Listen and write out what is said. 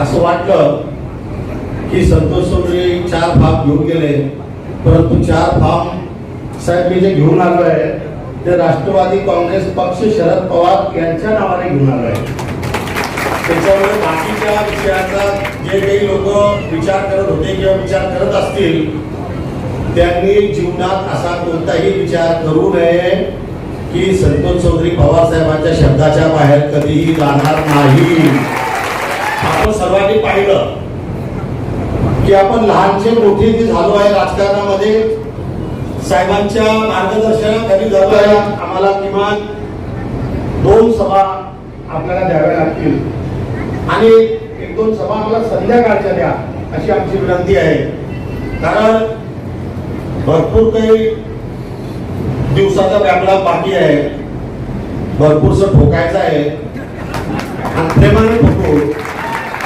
असं वाटलं की संतोष चौधरी चार फार्म घेऊन गेले. परंतु चार फार्म साहेब मी जे घेऊन आलो आहे ते राष्ट्रवादी काँग्रेस पक्ष शरद पवार यांच्या नावाने घेऊन आलो आहे. त्याच्यामुळे बाकीच्या विषयाचा जे काही लोक विचार करत होते किंवा विचार करत असतील त्यांनी जीवनात असा कोणताही विचार करू नये की संतोष चौधरी पवार साहेबांच्या शब्दाच्या बाहेर कधीही जाणार नाही. आपण सर्वांनी पाहिलं की आपण लहानचे मोठे जे झालो आहे राजकारणामध्ये. साहेबांच्या मार्गदर्शनाखाली झालो आहे. आम्हाला किमान दोन सभा आपल्याला द्याव्या लागतील. आणि एक दोन सभा आम्हाला संध्याकाळच्या द्या अशी आमची विनंती आहे. कारण भरपूर काही दिवसाचा व्यापला बाकी आहे. भरपूरस ठोकायचं आहे. आणि प्रेमाने ठोकू